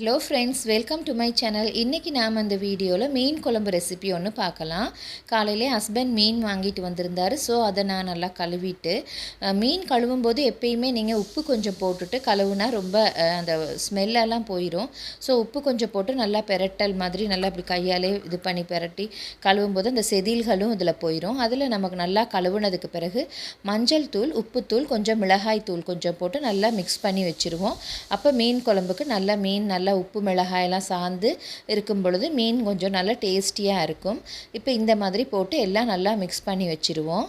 Hello friends welcome to my channel இன்றைக்கி நாம் அந்த வீடியோவில் மீன் குழம்பு ரெசிபி ஒன்று பார்க்கலாம். காலையிலே ஹஸ்பண்ட் மீன் வாங்கிட்டு வந்திருந்தார். ஸோ அதை நான் நல்லா கழுவிட்டு மீன் கழுவும் போது எப்பயுமே நீங்கள் உப்பு கொஞ்சம் போட்டுட்டு கழுவுனா ரொம்ப அந்த ஸ்மெல்லெல்லாம் போயிடும் ஸோ உப்பு கொஞ்சம் போட்டு நல்லா பெரட்டல் மாதிரி நல்லா இப்படி கையாலே இது பண்ணி பெரட்டி கழுவும் போது அந்த செதில்களும் இதில் போயிடும் அதில் நமக்கு நல்லா கழுவுனதுக்கு பிறகு மஞ்சள் தூள் உப்புத்தூள் கொஞ்சம் மிளகாய் தூள் கொஞ்சம் போட்டு நல்லா மிக்ஸ் பண்ணி வச்சுருவோம். அப்போ மீன் குழம்புக்கு நல்லா மீன் நல்லா உப்பு மிளகாயெல்லாம் சார்ந்து இருக்கும் பொழுது மீன் கொஞ்சம் நல்லா டேஸ்டியாக இருக்கும். இப்போ இந்த மாதிரி போட்டு எல்லாம் நல்லா மிக்ஸ் பண்ணி வச்சுருவோம்.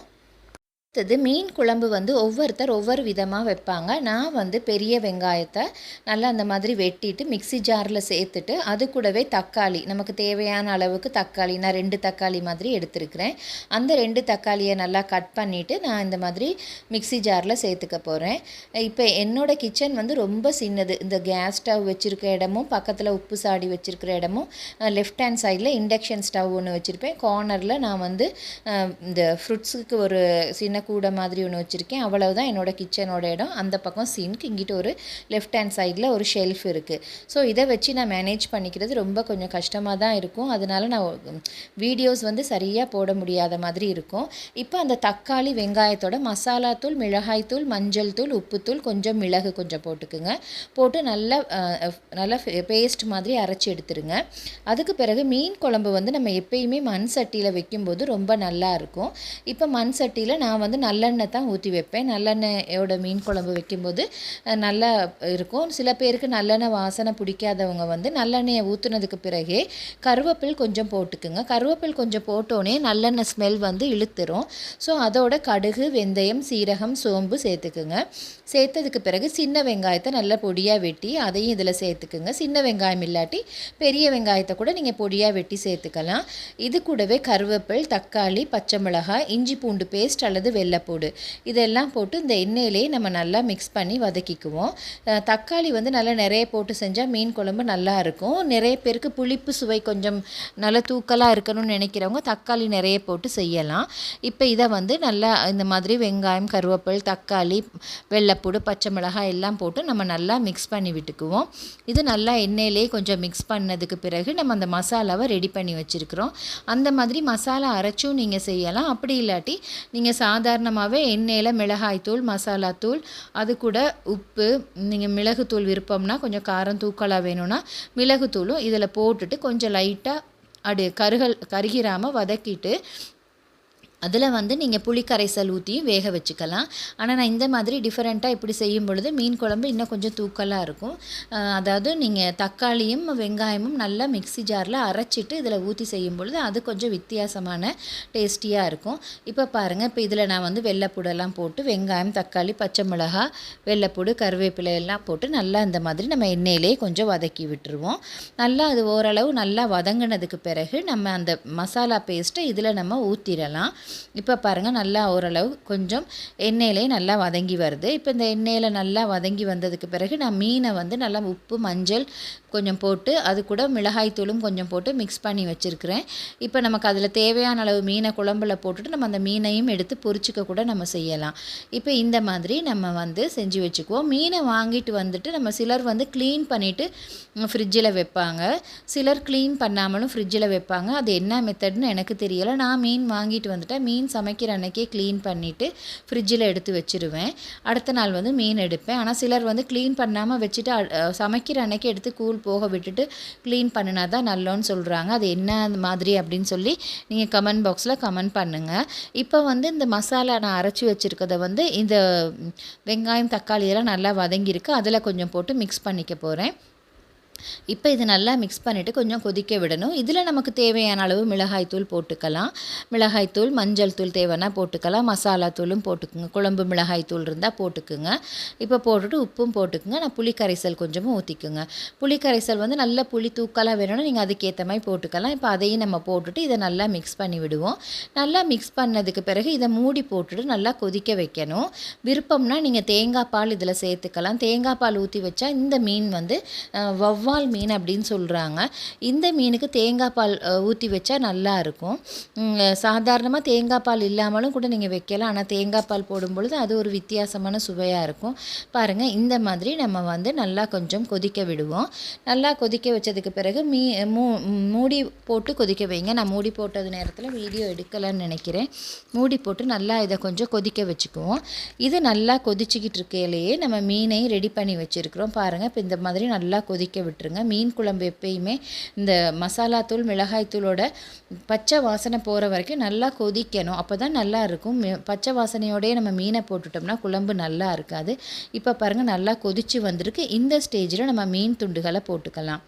அடுத்தது மீன் குழம்பு வந்து ஒவ்வொருத்தர் ஒவ்வொரு விதமாக வைப்பாங்க. நான் வந்து பெரிய வெங்காயத்தை நல்லா அந்த மாதிரி வெட்டிட்டு மிக்ஸி ஜாரில் சேர்த்துட்டு அது கூடவே தக்காளி நமக்கு தேவையான அளவுக்கு தக்காளி நான் ரெண்டு தக்காளி மாதிரி எடுத்துருக்கிறேன். அந்த ரெண்டு தக்காளியை நல்லா கட் பண்ணிவிட்டு நான் இந்த மாதிரி மிக்ஸி ஜாரில் சேர்த்துக்க போகிறேன் இப்போ என்னோடய கிச்சன் வந்து ரொம்ப சின்னது. இந்த கேஸ் ஸ்டவ் வச்சுருக்க இடமும் பக்கத்தில் உப்பு சாடி வச்சுருக்கிற இடமும் லெஃப்ட் ஹேண்ட் சைடில் இண்டக்ஷன் ஸ்டவ் ஒன்று வச்சுருப்பேன். கார்னரில் நான் வந்து இந்த ஃப்ரூட்ஸுக்கு ஒரு சின்ன கூடை மாதிரி ஒன்று வச்சுருக்கேன். அவ்வளவுதான் என்னோட கிச்சனோட இடம். அந்த பக்கம் சிங்க் இங்கிட்ட ஒரு லெஃப்ட் ஹேண்ட் சைடில் ஒரு ஷெல்ஃப் இருக்குது ஸோ இதை வச்சு நான் மேனேஜ் பண்ணிக்கிறது ரொம்ப கொஞ்சம் கஷ்டமாக தான் இருக்கும். அதனால நான் வீடியோஸ் வந்து சரியாக போட முடியாத மாதிரி இருக்கும். இப்போ அந்த தக்காளி வெங்காயத்தோட மசாலா தூள் மிளகாய் தூள் மஞ்சள் தூள் உப்புத்தூள் கொஞ்சம் மிளகு கொஞ்சம் போட்டுக்குங்க. போட்டு நல்லா நல்லா பேஸ்ட் மாதிரி அரைச்சி எடுத்துருங்க. அதுக்கு பிறகு மீன் குழம்பு வந்து நம்ம எப்பயுமே மண் சட்டியில் வைக்கும்போது ரொம்ப நல்லா இருக்கும். இப்போ மண் சட்டியில் நான் வந்து நல்லெண்ணெய் தான் ஊற்றி வைப்பேன். நல்லெண்ணெயோட மீன் குழம்பு வைக்கும்போது நல்லா இருக்கும். சில பேருக்கு நல்லெண்ணெய் வாசனை பிடிக்காதவங்க வந்து நல்லெண்ணெயை ஊற்றுனதுக்கு பிறகே கருவேப்பில் கொஞ்சம் போட்டுக்குங்க. கருவேப்பில் கொஞ்சம் போட்டோன்னே நல்லெண்ணெய் ஸ்மெல் வந்து இழுத்துரும். ஸோ அதோட கடுகு வெந்தயம் சீரகம் சோம்பு சேர்த்துக்குங்க. சேர்த்ததுக்கு பிறகு சின்ன வெங்காயத்தை நல்லா பொடியாக வெட்டி அதையும் இதில் சேர்த்துக்குங்க. சின்ன வெங்காயம் இல்லாட்டி பெரிய வெங்காயத்தை கூட நீங்கள் பொடியாக வெட்டி சேர்த்துக்கலாம். இது கூடவே கருவேப்பில் தக்காளி பச்சை மிளகாய் இஞ்சி பூண்டு பேஸ்ட் அல்லது வெள்ளைப்பூடு இதெல்லாம் போட்டு இந்த எண்ணெயிலேயே நம்ம நல்லா மிக்ஸ் பண்ணி வதக்கிக்குவோம். தக்காளி வந்து நல்லா நிறைய போட்டு செஞ்சால் மீன் குழம்பு நல்லா இருக்கும். நிறைய பேருக்கு புளிப்பு சுவை கொஞ்சம் நல்லா தூக்கலாக இருக்கணும்னு நினைக்கிறவங்க தக்காளி நிறைய போட்டு செய்யலாம். இப்போ இதை வந்து நல்லா இந்த மாதிரி வெங்காயம் கருவேப்பில் தக்காளி வெள்ளைப்பூடு பச்சை மிளகாய் எல்லாம் போட்டு நம்ம நல்லா மிக்ஸ் பண்ணி விட்டுக்குவோம். இது நல்லா எண்ணெயிலே கொஞ்சம் மிக்ஸ் பண்ணதுக்கு பிறகு நம்ம அந்த மசாலாவை ரெடி பண்ணி வச்சுருக்கிறோம். அந்த மாதிரி மசாலா அரைச்சும் நீங்கள் செய்யலாம். அப்படி இல்லாட்டி நீங்கள் சாதாரணமாகவே எண்ணெயில் மிளகாய் தூள் மசாலா தூள் அது கூட உப்பு நீங்கள் மிளகுத்தூள் விருப்பம்னா கொஞ்சம் காரம் தூக்கலாக வேணும்னா மிளகுத்தூளும் இதில் போட்டுட்டு கொஞ்சம் லைட்டாக அடு கருகல் கருகிராமல் வதக்கிட்டு அதில் வந்து நீங்கள் புளி கரைசல் ஊற்றியும் வேக வச்சுக்கலாம். ஆனால் நான் இந்த மாதிரி டிஃப்ரெண்ட்டாக இப்படி செய்யும் பொழுது மீன் குழம்பு இன்னும் கொஞ்சம் தூக்கலாக இருக்கும். அதாவது நீங்கள் தக்காளியும் வெங்காயமும் நல்லா மிக்ஸி ஜாரில் அரைச்சிட்டு இதில் ஊற்றி செய்யும் பொழுது அது கொஞ்சம் வித்தியாசமான டேஸ்டியாக இருக்கும். இப்போ பாருங்கள் இப்போ இதில் நான் வந்து வெள்ளைப்பூடெல்லாம் போட்டு வெங்காயம் தக்காளி பச்சை மிளகாய் வெள்ளைப்பூடு கருவேப்பிலை எல்லாம் போட்டு நல்லா இந்த மாதிரி நம்ம எண்ணெயிலே கொஞ்சம் வதக்கி விட்டுருவோம். நல்லா அது ஓரளவு நல்லா வதங்கினதுக்கு பிறகு நம்ம அந்த மசாலா பேஸ்ட்டை இதில் நம்ம ஊற்றிடலாம் இப்போ பாருங்கள் நல்லா ஓரளவு கொஞ்சம் எண்ணெயிலே நல்லா வதங்கி வருது. இப்போ இந்த எண்ணெயில் நல்லா வதங்கி வந்ததுக்கு பிறகு நான் மீனை வந்து நல்லா உப்பு மஞ்சள் கொஞ்சம் போட்டு அது கூட மிளகாய் தூளும் கொஞ்சம் போட்டு மிக்ஸ் பண்ணி வச்சுருக்கிறேன். இப்போ நமக்கு அதில் தேவையான அளவு மீனை குழம்புல போட்டுட்டு நம்ம அந்த மீனையும் எடுத்து பொரிச்சிக்க கூட நம்ம செய்யலாம். இப்போ இந்த மாதிரி நம்ம வந்து செஞ்சு வச்சுக்குவோம். மீனை வாங்கிட்டு வந்துட்டு நம்ம சிலர் வந்து க்ளீன் பண்ணிவிட்டு ஃப்ரிட்ஜில் வைப்பாங்க. சிலர் க்ளீன் பண்ணாமலும் ஃப்ரிட்ஜில் வைப்பாங்க. அது என்ன மெத்தட்னு எனக்கு தெரியலை. நான் மீன் வாங்கிட்டு வந்துட்டேன் மீன் சமைக்கிற அன்னைக்கே க்ளீன் பண்ணிவிட்டு ஃப்ரிட்ஜில் எடுத்து வச்சுருவேன். அடுத்த நாள் வந்து மீன் எடுப்பேன். ஆனால் சிலர் வந்து க்ளீன் பண்ணாமல் வச்சுட்டு சமைக்கிற அன்னைக்கு எடுத்து கூழ் போக விட்டுட்டு க்ளீன் பண்ணினா தான் நல்லோன்னு சொல்கிறாங்க அது என்ன மாதிரி அப்படின்னு சொல்லி நீங்கள் கமெண்ட் பாக்ஸில் கமெண்ட் பண்ணுங்கள் இப்போ வந்து இந்த மசாலா நான் அரைச்சி வச்சுருக்கதை வந்து இந்த வெங்காயம் தக்காளி எல்லாம் நல்லா வதங்கியிருக்கு. அதில் கொஞ்சம் போட்டு மிக்ஸ் பண்ணிக்க போகிறேன் இப்போ இது நல்லா மிக்ஸ் பண்ணிவிட்டு கொஞ்சம் கொதிக்க விடணும். இதில் நமக்கு தேவையான அளவு மிளகாய்த்தூள் போட்டுக்கலாம். மிளகாய்த்தூள் மஞ்சள் தூள் தேவைன்னா போட்டுக்கலாம். மசாலா தூளும் போட்டுக்குங்க. குழம்பு மிளகாய்த்தூள் இருந்தால் போட்டுக்குங்க. இப்போ போட்டுட்டு உப்பும் போட்டுக்குங்க. நான் புளி கரைசல் கொஞ்சமும் ஊற்றிக்குங்க புளி கரைசல் வந்து நல்ல புளி தூக்கலாக வேணும்னா நீங்கள் அதுக்கேற்ற மாதிரி போட்டுக்கலாம். இப்போ அதையும் நம்ம போட்டுட்டு இதை நல்லா மிக்ஸ் பண்ணி விடுவோம். நல்லா மிக்ஸ் பண்ணதுக்கு பிறகு இதை மூடி போட்டுட்டு நல்லா கொதிக்க வைக்கணும். விருப்பம்னா நீங்கள் தேங்காய் பால் இதில் சேர்த்துக்கலாம். தேங்காய் பால் ஊற்றி வச்சா இந்த மீன் வந்து வவ்வ வவ்வால் மீன் அப்படின்னு சொல்கிறாங்க இந்த மீனுக்கு தேங்காய் பால் ஊற்றி வச்சா நல்லா இருக்கும். சாதாரணமாக தேங்காய் பால் இல்லாமலும் கூட நீங்கள் வைக்கலாம். ஆனால் தேங்காய் பால் போடும் பொழுது அது ஒரு வித்தியாசமான சுவையாக இருக்கும். பாருங்கள் இந்த மாதிரி நம்ம வந்து நல்லா கொஞ்சம் கொதிக்க விடுவோம். நல்லா கொதிக்க வச்சதுக்கு பிறகு மீ மூ மூடி போட்டு கொதிக்க வைங்க. நான் மூடி போட்டது நேரத்தில் வீடியோ எடுக்கலைன்னு நினைக்கிறேன். மூடி போட்டு நல்லா இதை கொஞ்சம் கொதிக்க வச்சுக்குவோம். இது நல்லா கொதிச்சுக்கிட்டு இருக்கையிலேயே நம்ம மீனையும் ரெடி பண்ணி வச்சுருக்கிறோம். பாருங்கள் இப்போ இந்த மாதிரி நல்லா கொதிக்க விட்டு விட்டுருங்க மீன் குழம்பு எப்பயுமே இந்த மசாலா தூள் மிளகாய் தூளோட பச்சை வாசனை போகிற வரைக்கும் நல்லா கொதிக்கணும். அப்போ தான் நல்லா இருக்கும். பச்சை வாசனையோடயே நம்ம மீனை போட்டுட்டோம்னா குழம்பு நல்லா இருக்காது. இப்போ பாருங்கள் நல்லா கொதிச்சு வந்திருக்கு. இந்த ஸ்டேஜில் நம்ம மீன் துண்டுகளை போட்டுக்கலாம்.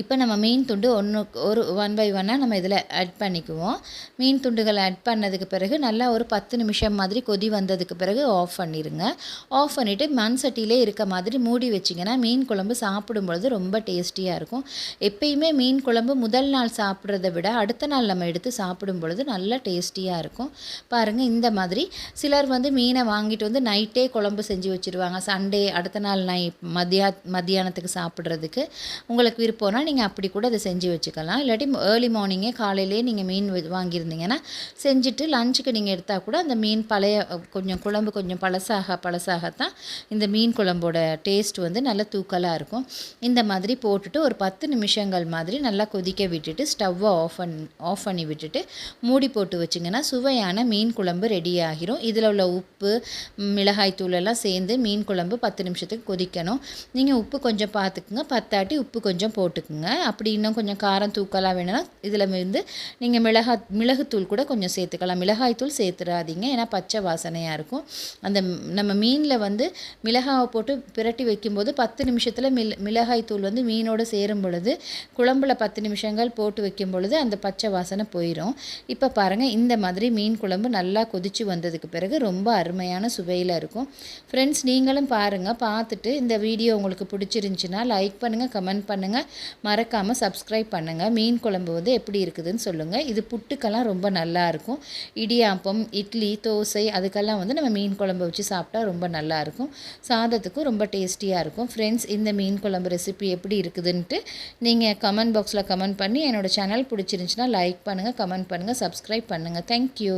இப்போ நம்ம மீன் துண்டு ஒன்று ஒரு ஒன் பை ஒன்னாக நம்ம இதில் ஆட் பண்ணிக்குவோம். மீன் துண்டுகளை ஆட் பண்ணதுக்கு பிறகு நல்லா ஒரு பத்து நிமிஷம் மாதிரி கொதி வந்ததுக்கு பிறகு ஆஃப் பண்ணிடுங்க ஆஃப் பண்ணிவிட்டு மண் சட்டியிலே இருக்க மாதிரி மூடி வச்சிங்கன்னா மீன் குழம்பு சாப்பிடும் பொழுது ரொம்ப டேஸ்டியாக இருக்கும். எப்பயுமே மீன் குழம்பு முதல் நாள் சாப்பிட்றத விட அடுத்த நாள் நம்ம எடுத்து சாப்பிடும் பொழுது நல்லா டேஸ்டியாக இருக்கும். பாருங்கள் இந்த மாதிரி. சிலர் வந்து மீனை வாங்கிட்டு வந்து நைட்டே குழம்பு செஞ்சு வச்சுருவாங்க. சண்டே அடுத்த நாள் நை மதியா மத்தியானத்துக்கு சாப்பிட்றதுக்கு. உங்களுக்கு விருப்பம்னா நீங்கள் அப்படி கூட அதை செஞ்சு வச்சுக்கலாம். இல்லாட்டி ஏர்லி மார்னிங்கே காலையிலேயே நீங்கள் மீன் வாங்கியிருந்தீங்கன்னா செஞ்சுட்டு லஞ்சுக்கு நீங்கள் எடுத்தால் கூட அந்த மீன் பழைய கொஞ்சம் குழம்பு கொஞ்சம் பழசாக பழசாகத்தான் இந்த மீன் குழம்போட டேஸ்ட் வந்து நல்ல தூக்கலாக இருக்கும். இந்த மாதிரி போட்டுட்டு ஒரு பத்து நிமிஷங்கள் மாதிரி நல்லா கொதிக்க விட்டுட்டு ஸ்டவ்வை ஆஃப் பண்ணி ஆஃப் பண்ணி விட்டுட்டு மூடி போட்டு வச்சிங்கன்னா சுவையான மீன் குழம்பு ரெடி ஆகிரும். இதில் உள்ள உப்பு மிளகாய் தூள் எல்லாம் சேர்ந்து மீன் குழம்பு பத்து நிமிஷத்துக்கு கொதிக்கணும். நீங்கள் உப்பு கொஞ்சம் பார்த்துக்குங்க பத்தாட்டி உப்பு கொஞ்சம் போட்டுக்குங்க. அப்படி இன்னும் கொஞ்சம் காரம் தூக்கலாம் வேணும்னா இதில் வந்து நீங்கள் மிளகா மிளகுத்தூள் கூட கொஞ்சம் சேர்த்துக்கலாம். மிளகாய் தூள் சேர்த்துடாதீங்க ஏன்னா பச்சை வாசனையாக இருக்கும். அந்த நம்ம மீனில் வந்து மிளகாவை போட்டு பிரட்டி வைக்கும்போது பத்து நிமிஷத்தில் மில் மிளகாய் தூள் வந்து மீனோடு சேரும் பொழுது குழம்புல பத்து நிமிஷங்கள் போட்டு வைக்கும் பொழுது அந்த பச்சை வாசனை போயிடும் இப்போ பாருங்கள் இந்த மாதிரி மீன் குழம்பு நல்லா கொதித்து வந்ததுக்கு பிறகு ரொம்ப அருமையான சுவையில் இருக்கும். ஃப்ரெண்ட்ஸ் நீங்களும் பாருங்கள் பார்த்துட்டு இந்த வீடியோ உங்களுக்கு பிடிச்சிருந்துச்சின்னா லைக் பண்ணுங்கள் கமெண்ட் பண்ணுங்கள் மறக்காமல் சப்ஸ்கிரைப் பண்ணுங்கள் மீன் குழம்பு வந்து எப்படி இருக்குதுன்னு சொல்லுங்கள் இது புட்டுக்கெல்லாம் ரொம்ப நல்லாயிருக்கும் இடியாப்பம் இட்லி தோசை அதுக்கெல்லாம் வந்து நம்ம மீன் குழம்பு வச்சு சாப்பிட்டா ரொம்ப நல்லாயிருக்கும் சாதத்துக்கும் ரொம்ப டேஸ்டியாக இருக்கும். ஃப்ரெண்ட்ஸ் இந்த மீன் குழம்பு ரெசிபி எப்படி இருக்குதுன்ட்டு நீங்கள் கமெண்ட் பாக்ஸில் கமெண்ட் பண்ணி என்னோட சேனல் பிடிச்சிருந்துச்சின்னா லைக் பண்ணுங்கள் கமெண்ட் பண்ணுங்கள் சப்ஸ்கிரைப் பண்ணுங்கள் தேங்க்யூ